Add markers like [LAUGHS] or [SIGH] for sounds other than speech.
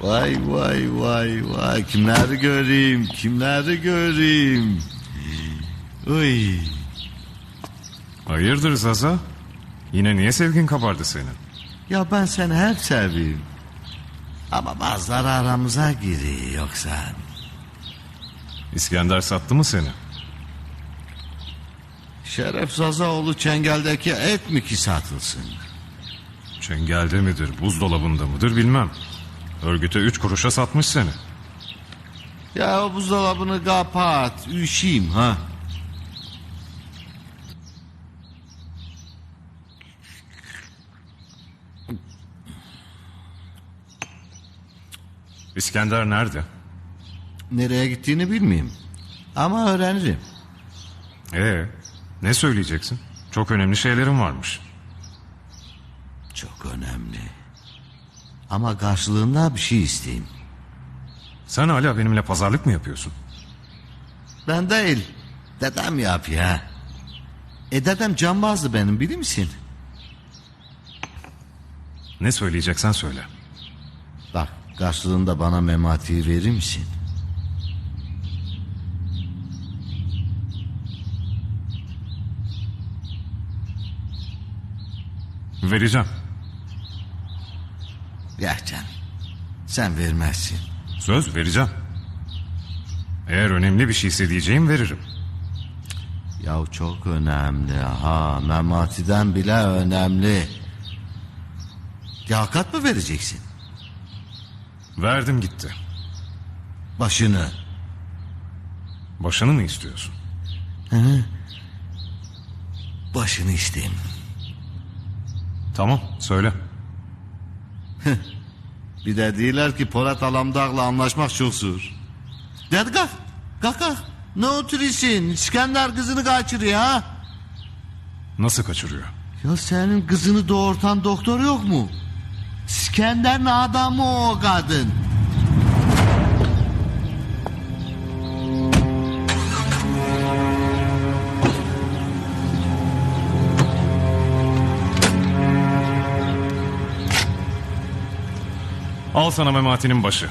Vay vay vay vay kimleri göreyim kimleri göreyim. Uy. Hayırdır Zaza? Yine niye sevgin kabardı senin? Ya ben seni hep seveyim. Ama bazıları aramıza giriyor yoksa. İskender sattı mı seni? Şeref Zazaoğlu Çengel'deki et mi ki satılsın? Çengelde midir, buzdolabında mıdır bilmem. Örgüte üç kuruşa satmış seni. Ya o buzdolabını kapat. Üşüyeyim ha. İskender nerede? Nereye gittiğini bilmeyeyim. Ama öğrenirim. Ee, ne söyleyeceksin? Çok önemli şeylerim varmış. Çok önemli. Ama karşılığında bir şey isteyeyim. Sen hala benimle pazarlık mı yapıyorsun? Ben değil. Dedem yapıyor ha. E dedem cambazdı benim bilir misin? Ne söyleyeceksen söyle. Bak karşılığında bana memati verir misin? Vereceğim. Ya canım. Sen vermezsin. Söz vereceğim. Eğer önemli bir şeyse diyeceğim veririm. Ya çok önemli ha. Mematiden bile önemli. Liyakat mı vereceksin? Verdim gitti. Başını. Başını mı istiyorsun? Başını isteyeyim. Tamam söyle. [LAUGHS] Bir de diyorlar ki Polat Alamdağ'la anlaşmak çok zor. Dedi kalk. Kalk kalk. Ne oturuyorsun? İskender kızını kaçırıyor ha? Nasıl kaçırıyor? Ya senin kızını doğurtan doktor yok mu? İskender'in adamı o kadın. Al sana Memati'nin başı.